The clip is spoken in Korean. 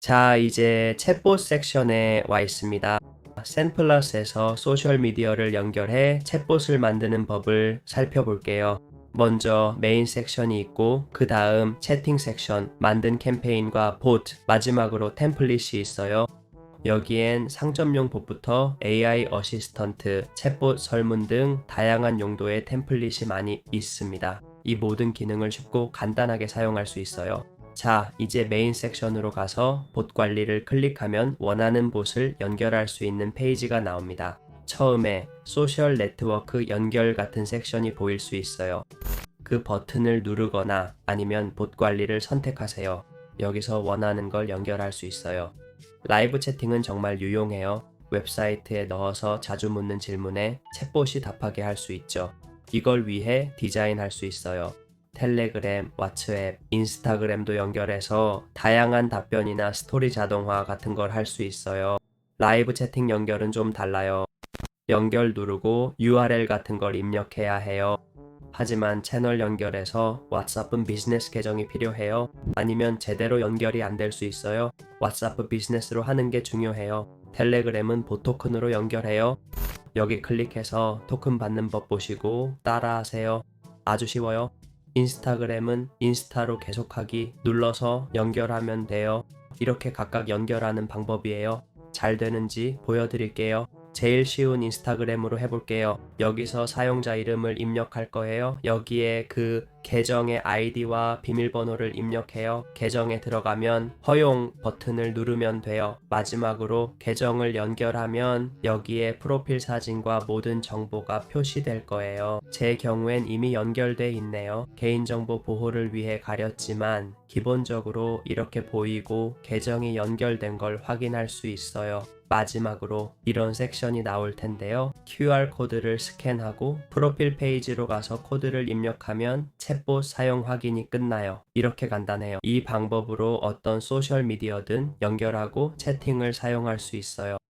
자, 이제 챗봇 섹션에 와 있습니다. 샌플러스에서 소셜미디어를 연결해 챗봇을 만드는 법을 살펴볼게요. 먼저 메인 섹션이 있고 그 다음 채팅 섹션, 만든 캠페인과 보트, 마지막으로 템플릿이 있어요. 여기엔 상점용 봇부터 AI 어시스턴트, 챗봇 설문 등 다양한 용도의 템플릿이 많이 있습니다. 이 모든 기능을 쉽고 간단하게 사용할 수 있어요. 자, 이제 메인 섹션으로 가서 봇 관리를 클릭하면 원하는 봇을 연결할 수 있는 페이지가 나옵니다. 처음에 소셜 네트워크 연결 같은 섹션이 보일 수 있어요. 그 버튼을 누르거나 아니면 봇 관리를 선택하세요. 여기서 원하는 걸 연결할 수 있어요. 라이브 채팅은 정말 유용해요. 웹사이트에 넣어서 자주 묻는 질문에 챗봇이 답하게 할 수 있죠. 이걸 위해 디자인할 수 있어요. 텔레그램, 왓츠앱, 인스타그램도 연결해서 다양한 답변이나 스토리 자동화 같은 걸 할 수 있어요. 라이브 채팅 연결은 좀 달라요. 연결 누르고 URL 같은 걸 입력해야 해요. 하지만 채널 연결해서 왓츠ap은 비즈니스 계정이 필요해요. 아니면 제대로 연결이 안 될 수 있어요. 왓츠ap 비즈니스로 하는 게 중요해요. 텔레그램은 보토큰으로 연결해요. 여기 클릭해서 토큰 받는 법 보시고 따라하세요. 아주 쉬워요. 인스타그램은 인스타로 계속하기 눌러서 연결하면 돼요. 이렇게 각각 연결하는 방법이에요. 잘 되는지 보여드릴게요. 제일 쉬운 인스타그램으로 해볼게요. 여기서 사용자 이름을 입력할 거예요. 여기에 그 계정의 아이디와 비밀번호를 입력해요. 계정에 들어가면 허용 버튼을 누르면 돼요. 마지막으로 계정을 연결하면 여기에 프로필 사진과 모든 정보가 표시될 거예요. 제 경우엔 이미 연결돼 있네요. 개인정보 보호를 위해 가렸지만 기본적으로 이렇게 보이고 계정이 연결된 걸 확인할 수 있어요. 마지막으로 이런 섹션이 나올 텐데요. QR 코드를 스캔하고 프로필 페이지로 가서 코드를 입력하면 챗봇 사용 확인이 끝나요. 이렇게 간단해요. 이 방법으로 어떤 소셜 미디어든 연결하고 채팅을 사용할 수 있어요.